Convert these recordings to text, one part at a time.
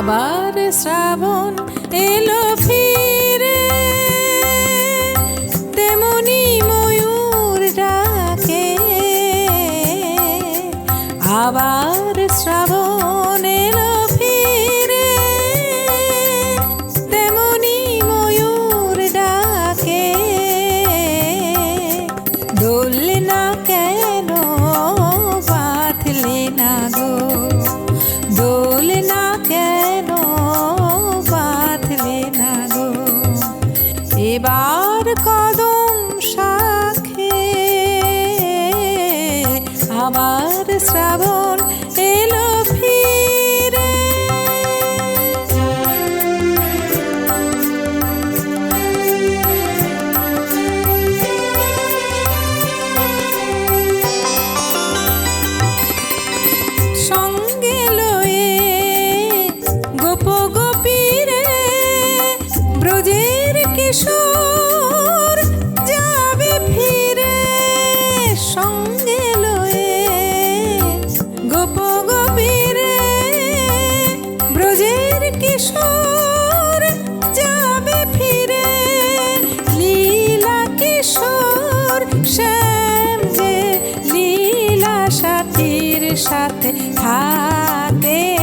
আবার শ্রাবণ এলো ফিরে। তেমনি ময়ূর ডাকে। আবার শ্রাবণ শ্রাবণ এলো ফিরে। সঙ্গে লয়ে গোপ কিশোর কিশোর যাবে ফিরে লীলা কিশোর শ্যাম যে লীলা সাথীর সাথে হাতে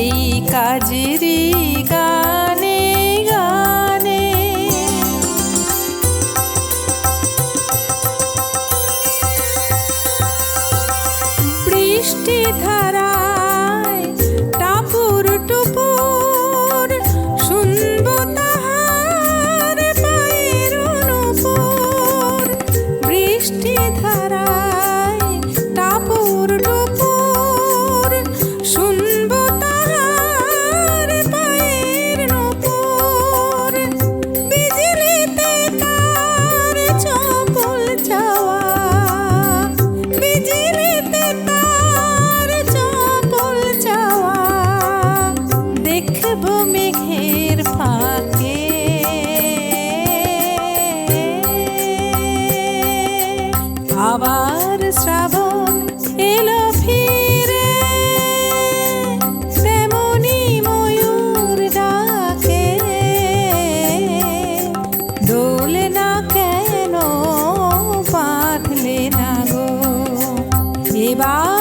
এই কাজেরই গানে গানে। বৃষ্টি ধারা আবার শ্রাবণ এলো ফিরে। তেমনি ময়ূর ডাকে। দোলে না কেন পাথলে না গো? এবার